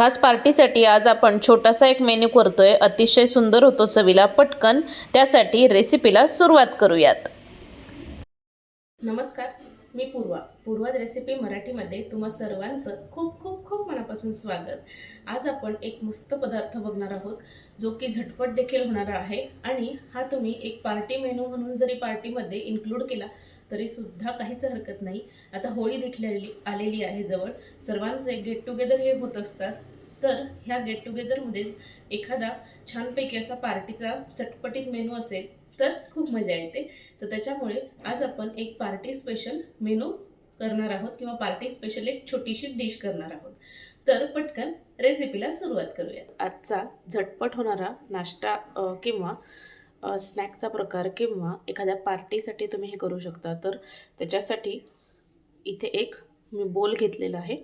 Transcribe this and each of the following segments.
खास पार्टीसाठी आज आपण छोटासा एक मेन्यू करतोय. अतिशय सुंदर होतो चवीला पटकन. त्यासाठी रेसिपीला सुरुवात करूयात. नमस्कार मी पूर्वा. पूर्वा रेसिपी मराठीमध्ये तुम्हा सर्वांचं खूप खूप खूप मनापासून स्वागत. आज आपण एक मस्त पदार्थ बघणार आहोत जो की झटपट देखील होणारा आहे. आणि हा तुम्ही एक पार्टी मेनू म्हणून जरी पार्टीमध्ये इन्क्लूड केला तरी सुद्धा काहीच हरकत नाही. आता होळी देखील आलेली आलेली आहे जवळ. सर्वांचे गेट टुगेदर हे होत असतात. तर ह्या गेट टुगेदरमध्येच एखादा छानपैकी असा पार्टीचा चटपटीत मेनू असेल तर खूप मजा येते. तर त्याच्यामुळे आज आपण एक पार्टी स्पेशल मेनू करणार आहोत किंवा पार्टी स्पेशल एक छोटीशी डिश करणार आहोत. तर पटकन रेसिपीला सुरुवात करूया. आजचा झटपट होणारा नाश्ता किंवा स्नॅकचा प्रकार किंवा एखाद्या पार्टीसाठी तुम्ही हे करू शकता. तर त्याच्यासाठी इथे एक मी बोल घेतलेला आहे.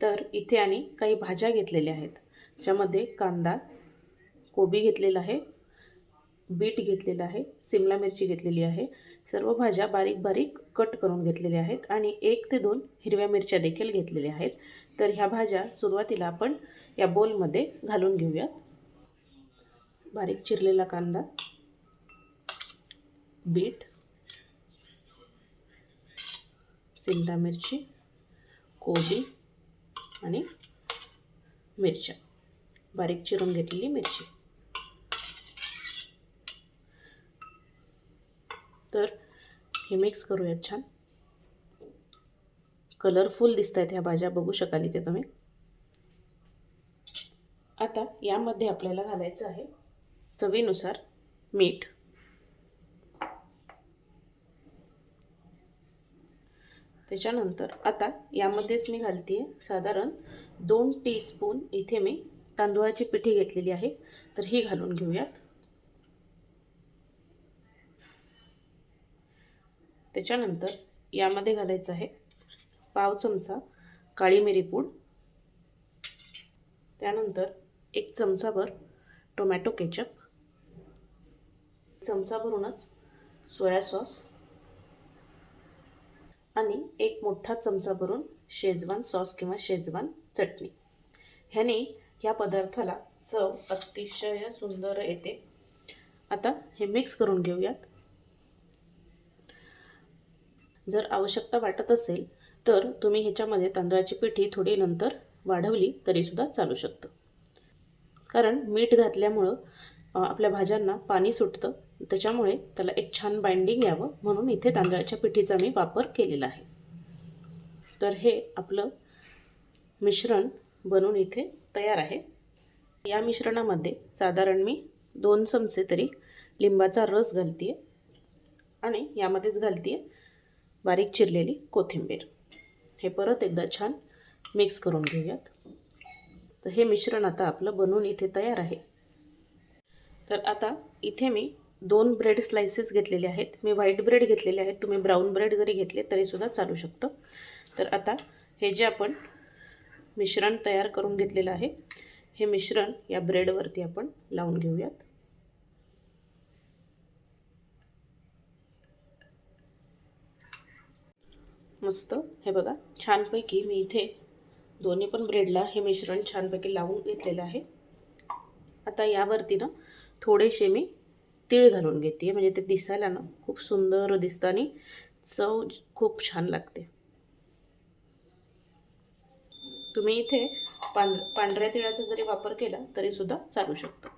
तर इथे आणि काही भाज्या घेतलेल्या आहेत. ज्यामध्ये कांदा कोबी घेतलेला आहे बीट घेतलेलं आहे सिमला मिरची घेतलेली आहे. सर्व भाज्या बारीक बारीक कट करून घेतलेल्या आहेत आणि एक ते दोन हिरव्या मिरच्या देखील घेतलेल्या आहेत. तर ह्या भाज्या सुरुवातीला आपण या बोलमध्ये घालून घेऊयात. बारीक चिरलेला कांदा. बीट सिमला मिरची कोबी आणि मिरच्या. बारीक चिरून घेतलेली मिरची. तर हे मिक्स करूयात छान. कलरफुल दिसत आहेत ह्या भाज्या बघू शकाल इथे तुम्ही. आता यामध्ये आपल्याला घालायचं आहे चवीनुसार मीठ. त्याच्यानंतर आता यामध्येच मी घालते आहे साधारण दोन टीस्पून इथे मी तांदूळाची पिठी घेतलेली आहे. तर ही घालून घेऊयात. त्याच्यानंतर यामध्ये घालायचं आहे पाव चमचा काळी मिरी पूड. त्यानंतर एक चमचाभर टोमॅटो केचप. चमचाभरूनच सोया सॉस. आणि एक मोठा चमचा भरून शेजवान सॉस किंवा शेजवान चटणी. ह्याने या पदार्थाला चव अतिशय सुंदर येते. आता हे मिक्स करून घेऊयात. जर आवश्यकता वाटत असेल तर तुम्ही ह्याच्यामध्ये तांदळाची पिठी थोडी नंतर वाढवली तरीसुद्धा चालू शकतं. कारण मीठ घातल्यामुळं आपल्या भाज्यांना पाणी सुटतं. त्याच्यामुळे त्याला एक छान बाइंडिंग यावं म्हणून इथे तांदळाच्या पिठीचा मी वापर केलेला आहे. तर हे आपलं मिश्रण बनून इथे तयार आहे. या मिश्रणामध्ये साधारण मी दोन चमचे तरी लिंबाचा रस घालते आणि यामध्येच घालते बारीक चिरलेली कोथिंबीर. हे परत एकदा छान मिक्स करून घेऊयात. तर हे मिश्रण आता आपलं बनवून इथे तयार आहे. तर आता इथे मी दोन ब्रेड स्लायसेस घेतलेले आहेत. मी व्हाईट ब्रेड घेतलेले आहेत. तुम्ही ब्राऊन ब्रेड जरी घेतले तरीसुद्धा चालू शकतं. तर आता हे जे आपण मिश्रण तयार करून घेतलेलं आहे हे मिश्रण या ब्रेडवरती आपण लावून घेऊयात. मस्त. हे बघा छानपैकी मी इथे दोन्ही पण ब्रेडला हे मिश्रण छानपैकी लावून घेतलेलं आहे. आता यावरती ना थोडेसे मी तीळ घालून घेते. म्हणजे ते दिसायला ना खूप सुंदर दिसतं आणि चव खूप छान लागते. तुम्ही इथे पांढ पांढऱ्या तिळाचा जरी वापर केला तरीसुद्धा चालू शकतो.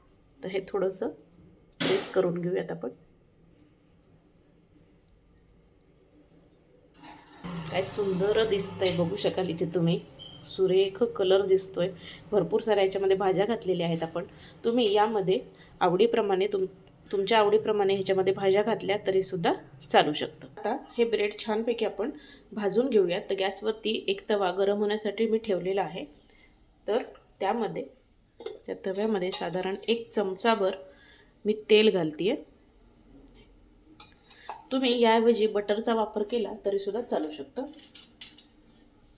तर हे थोडंसं प्रेस करून घेऊयात आपण. काय सुंदर दिसतंय बघू शकाल इथे तुम्ही. सुरेख कलर दिसतोय. भरपूर साऱ्या याच्यामध्ये भाज्या घातलेल्या आहेत आपण. तुम्ही यामध्ये आवडीप्रमाणे तुम तुमच्या आवडीप्रमाणे ह्याच्यामध्ये भाज्या घातल्या तरीसुद्धा चालू शकतं. आता हे ब्रेड छानपैकी आपण भाजून घेऊयात. तर गॅसवरती एक तवा गरम होण्यासाठी मी ठेवलेला आहे. तर त्यामध्ये त्या तव्यामध्ये साधारण एक चमचाभर मी तेल घालते तुम्ही याऐवजी बटरचा वापर केला तरीसुद्धा चालू शकतं.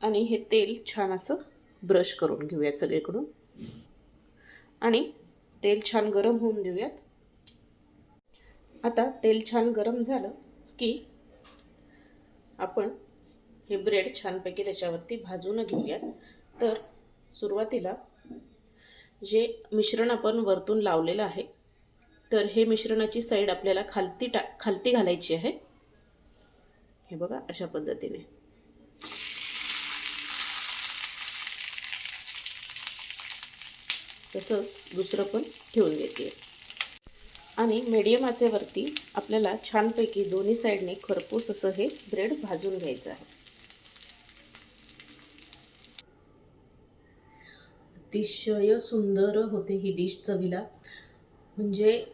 आणि हे तेल छान असं ब्रश करून घेऊयात सगळीकडून. आणि तेल छान गरम होऊन देऊयात. आता तेल छान गरम झालं की आपण हे ब्रेड छानपैकी त्याच्यावरती भाजून घेऊयात. तर सुरुवातीला जे मिश्रण आपण वरतून लावलेलं आहे तर हे मिश्रणाची साईड आपल्याला खालती टा खालती घालायची आहे. हे बघा अशा पद्धतीने. तसंच दुसरं पण ठेवून घेते आणि मीडियम आचेवरती आपल्याला छानपैकी दोन्ही साईडने खरपूस असं हे ब्रेड भाजून घ्यायचं आहे. अतिशय सुंदर होते ही डिश चवीला. म्हणजे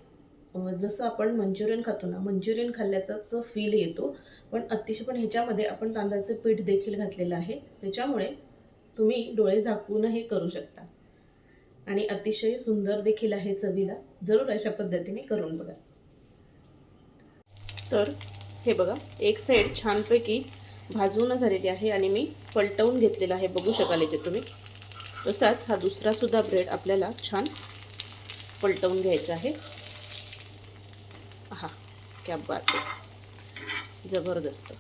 जसं आपण मंचुरियन खातो ना मंचुरियन खाल्ल्याचाच फील येतो. पण अतिशय पण ह्याच्यामध्ये आपण तांदळाचं पीठ देखील घातलेलं आहे. त्याच्यामुळे तुम्ही डोळे झाकून हे करू शकता. आणि अतिशय सुंदर देखील आहे चवीला. जरूर अशा पद्धतीने करून बघा. तर हे बघा एक साईड छानपैकी भाजून झालेली आहे आणि मी पलटवून घेतलेला आहे. बघू शकाल इथे तुम्ही. तसाच हा दुसरासुद्धा ब्रेड आपल्याला छान पलटवून घ्यायचा आहे. हा क्या बात आहे. जबरदस्त.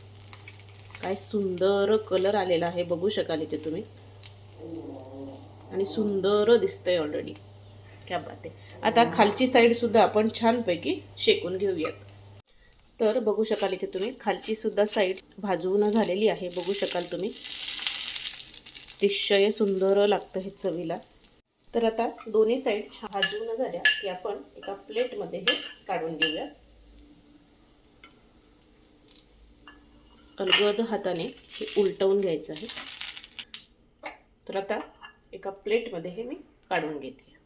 काय सुंदर कलर आलेला आहे. बघू शकाल इथे तुम्ही. आणि सुंदर दिसतंय ऑलरेडी क्या बात आहे. आता खालची साईड सुद्धा आपण छानपैकी शेकून घेऊयात. तर बघू शकाल इथे तुम्ही खालची सुद्धा साईड भाजवून झालेली आहे. बघू शकाल तुम्ही. अतिशय सुंदर लागतं हे चवीला. तर आता दोन्ही साईड भाजून झाल्या की आपण एका प्लेटमध्ये हे काढून घेऊया. अलगद हाताने हे उलटवून घ्यायचं आहे. तर आता एका प्लेटमध्ये हे मी काढून घेते.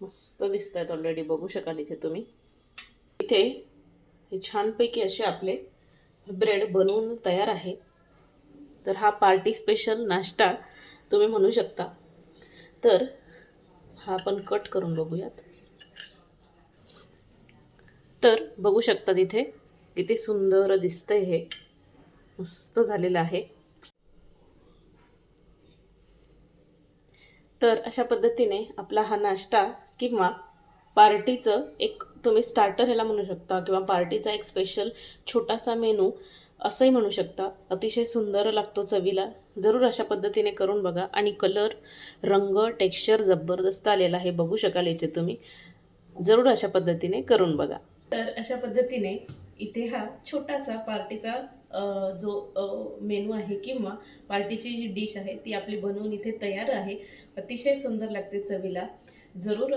मस्त दिसत आहेत ऑलरेडी बघू शकाल इथे तुम्ही. इथे हे छानपैकी असे आपले ब्रेड बनवून तयार आहे. तर हा पार्टी स्पेशल नाश्ता तुम्ही म्हणू शकता. तर हा आपण कट करून बघूयात. तर बघू शकता इथे किती सुंदर दिसतंय हे. मस्त झालेलं आहे. तर अशा पद्धतीने आपला हा नाश्ता किंवा पार्टीचं एक तुम्ही स्टार्टर ह्याला म्हणू शकता किंवा पार्टीचा एक स्पेशल छोटासा मेनू असंही म्हणू शकता. अतिशय सुंदर लागतो चवीला. जरूर अशा पद्धतीने करून बघा. आणि कलर रंग टेक्स्चर जबरदस्त आलेला आहे. बघू शकाल याचे तुम्ही. जरूर अशा पद्धतीने करून बघा. तर अशा पद्धतीने इथे हा छोटासा पार्टीचा जो मेनू आहे किंवा पार्टीची जी डिश आहे ती आपली बनवून इथे तयार आहे. अतिशय सुंदर लागते चवीला. जरूर